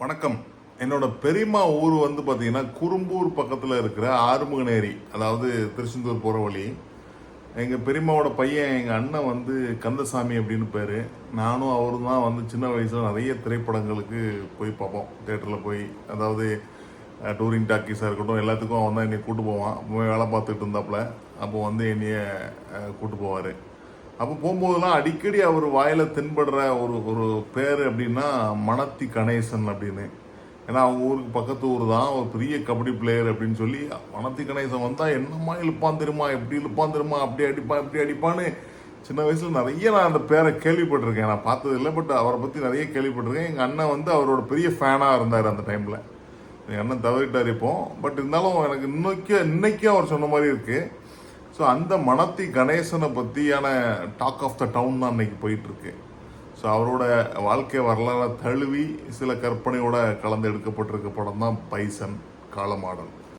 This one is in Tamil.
வணக்கம். என்னோட பெரியம்மா ஊர் வந்து பார்த்தீங்கன்னா குறும்பூர் பக்கத்தில் இருக்கிற ஆறுமுகநேரி அதாவது திருச்செந்தூர் போகிற வழி. எங்கள் பெரியம்மாவோட பையன் எங்கள் அண்ணன் வந்து கந்தசாமி அப்படின்னு பேர். நானும் அவரும் தான் வந்து சின்ன வயசில் நிறைய திரைப்படங்களுக்கு போய் பார்ப்போம். தேட்டரில் போய் அதாவது டூரிங் டாக்கீஸாக இருக்கட்டும் எல்லாத்துக்கும் அவன் தான் என்னை கூட்டு போவான். அப்போ வேலை பார்த்துட்டு இருந்தாப்புல. அப்போ வந்து என்னைய அஹ், கூட்டு போவார். அப்போ போகும்போதெல்லாம் அடிக்கடி அவர் வாயில் தென்படுற ஒரு ஒரு பேர் அப்படின்னா மணத்தி கணேசன் அப்படின்னு. ஏன்னா அவங்க ஊருக்கு பக்கத்து ஊர் தான் ஒரு பெரிய கபடி பிளேயர் அப்படின்னு சொல்லி மணத்தி கணேசன் வந்தால் என்னம்மா இழுப்பான் தெரியுமா? எப்படி இழுப்பான் தெரியுமா? அப்படி அடிப்பான் இப்படி அடிப்பான்னு சின்ன வயசில் நிறைய நான் அந்த பேரை கேள்விப்பட்டிருக்கேன். நான் பார்த்தது இல்லை பட் அவரை பற்றி நிறைய கேள்விப்பட்டிருக்கேன். எங்கள் அண்ணன் வந்து அவரோட பெரிய ஃபேனாக இருந்தார் அந்த டைமில் எங்கள் அண்ணன் தவறிட்டார் இப்போ. பட் இருந்தாலும் எனக்கு இன்னைக்கு இன்னைக்கும் அவர் சொன்ன மாதிரி இருக்குது ஸோ அந்த மணத்தி கணேசனை பற்றியான டாக் ஆஃப் த டவுன் தான் இன்னைக்கு போயிட்டுருக்கு. ஸோ அவரோட வாழ்க்கை வரலாறு தழுவி சில கற்பனையோட கலந்து எடுக்கப்பட்டிருக்க படம் தான் பைசன் காலமாடல்